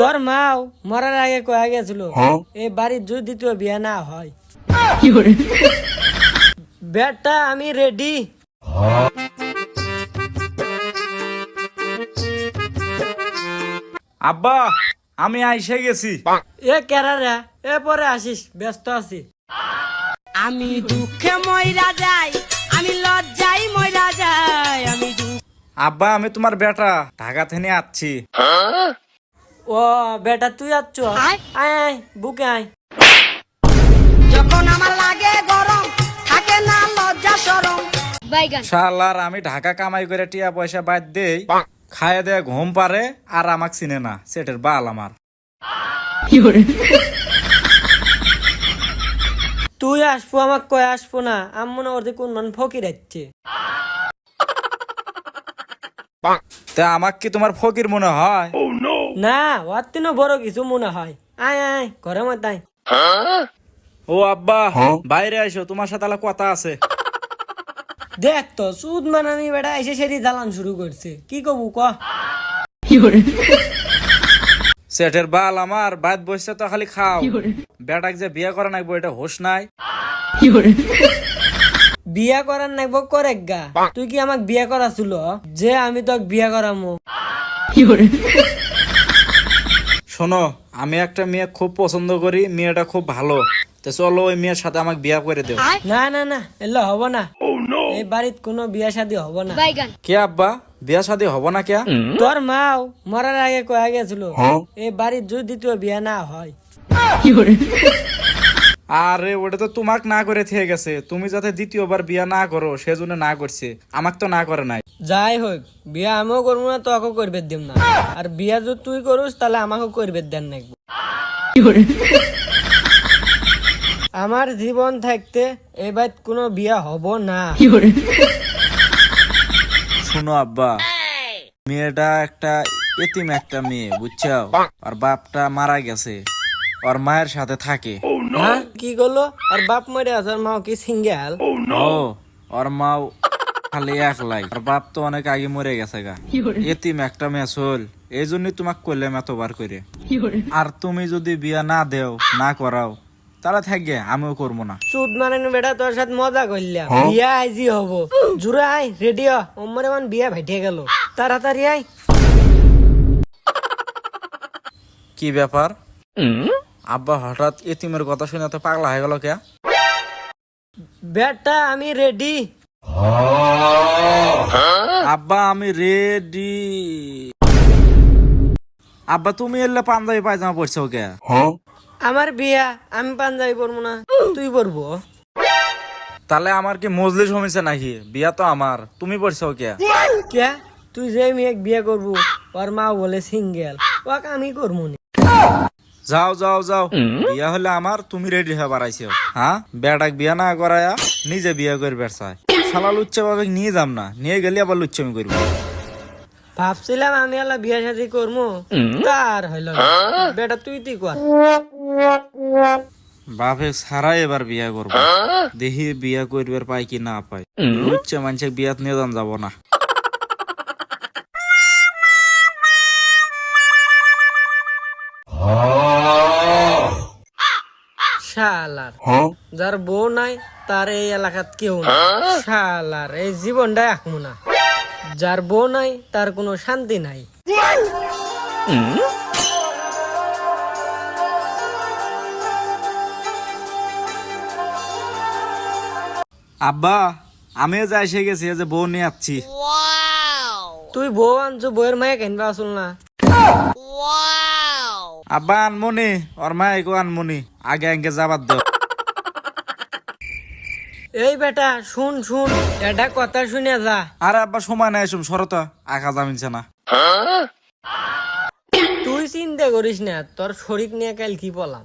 তোর মাও মরার আগে কয়া গেছিল এই বাড়ির যদি দ্বিতীয় বিয়ে না হয় বেটা আমি রেডি আব্বা আমি আইসে গেছি। এ কেরারা এ পরে আসিস ব্যস্ত আছি। আমি দুঃখে ময়রা যাই আমি লজ্জাই ময়রা যাই আমি দুঃখ আব্বা আমি তোমার বেটা ঢাকা থেকে আসছি। ও বেটা তুই আচ্ছ আয়। আয় বুকে আয়। যখন আমার লাগে গরম থাকে না লজ্জা সরম। শালার আমি ঢাকা কামাই করে টিয়া পয়সা বাদ দেই খায় দেয় ঘুম পারে আর আমাক চিনে না সেটের বাল আমার। তুই আসব আমাক কয়ে আসব না আম মনে ওর কোন মান ফকির যাচ্ছে তা আমাক কি তোমার ফকির মনে হয়? না ওর তিনও বড় কিছু মনে হয়। আয় আয় ঘরে মত আয় ও আব্বা বাইরে আইসো তোমার সাথে আলা কথা আছে। দেখ তো সুদ মানানি বেটা এসে সেটি জ্বালান শুরু করছে। কি কবু ক? সেটের বাল আমার বাদ বসছে তো খালি খাও। বেটাক যে বিয়ে করে নাই এটা হোশ নাই। বিয়া করার নাইব করে গা। তুই কি আমাক বিয়া করা ছিল যে আমি তোক বিয়া করামো। শোনো আমি একটা মেয়ে খুব পছন্দ করি মেয়েটা খুব ভালো। তো চলো ওই মেয়ের সাথে আমাকে বিয়া করে দেও। না না না এলো হব না। এই বাড়িত কোনো বিয়া শাদি হব না। কে আব্বা? বিয়া শাদি হব না কে? তোর মাও মরার আগে কয়া গেছিল এই বাড়ির যদি তো বিয়া না হয়। আরে ওটা তো তোমাক না করে থেকে গেছে। তুমি যাতে দ্বিতীয়বার বিয়া না করো সেজন্য না করছে। আমাক তো না করে নাই। যাই হোক বিয়া আমিও করব না তোকেও করবে দিম না। আর বিয়া যদি তুই করুস তাহলে আমাকেও করবে দেন নাকবো আমার জীবন থাকতে এবার কোনো বিয়া হব না। শোনো আব্বা মেয়েটা একটা এতিম একটা মেয়ে বুঝছ আর বাপটা মারা গেছে। ওর মায়ের সাথে থাকে। হ্যাঁ? কি করল? আর বাপ মরে আছে আর মাও কি সিঙ্গেল? ও ওর মাও খালি একলাই। আর বাপ তো অনেক আগে মরে গেছে গা। এতিম একটা মেয়ে চল। এই জন্যই তোমাকে করলাম এতবার করে। আর তুমি যদি বিয়া না দেও না করাও তাহলে থাকবে আমিও করব না। সুদ মানে বেটা তোর সাথে মজা করলাম। বিয়া আইজি হব। জুড়ে আয় রেডি হ। ওমরে মান বিয়া ভাইটে গেল। তাড়াতাড়ি আয়। কি ব্যাপার? আব্বা হঠাৎ এতিমের কথা শুনে তো পাগলা হয়ে গেল কে? বেটা আমি রেডি আব্বা আমি রেডি আব্বা তুমি এলে পাঞ্জাবি পায়জামা পড়ছো কে? আমার বিয়া আমি পাঞ্জাবি পরবো না তুই পরবো। তাহলে আমার কি মজলিস হমেছে নাকি? বিয়া তো আমার তুমি পড়ছো কে? কে? তুই যে মেয়ে বিয়ে করব ওর মা বলে সিঙ্গেল ওকে আমি করব না। যাও যাও যাও। বিয়া হলে আমার তুমি রেডি হয়ে বাড়াইছো। হ্যাঁ? বেটাক বিয়া না করায়া নিজে বিয়া করবে চাই শালা লুচ্চা ভাবে নিয়ে যাম না। নিয়ে গেলে আবার লুচ্চামি করব। ভাবছিলাম আমি আলা বিয়া শাদি করব তার হইল বেটা তুই তুই কর। বাপে সারাই এবার বিয়া করব। দেখি বিয়া করবার পাই কি না পাই লুচ্চা মানুষে বিয়াত নিয়ে যাম যাব না। শালার। যার বউ নাই তার এই এলাকাত কেউ নাই। শালার এই জীবনটা একমু না। যার বউ নাই তার কোনো শান্তি নাই। আব্বা আমিও যাই এসে গেছি যে বউ নিয়ে আসছি। তুই বউ আনছো বউয়ের মায়ে কেনবা আসল না? আব্বা আনমনি ওর মা এগো আনমনি। আগে আগে যাবার দেও এই বেটা শুন শুন এটা কথা শুনে যা। আর আব্বা সময় নাই শুন সরতা আঁকা জামিনছে না। তুই চিন্তা করিস না তোর শরিক নিয়ে কাল কি বললাম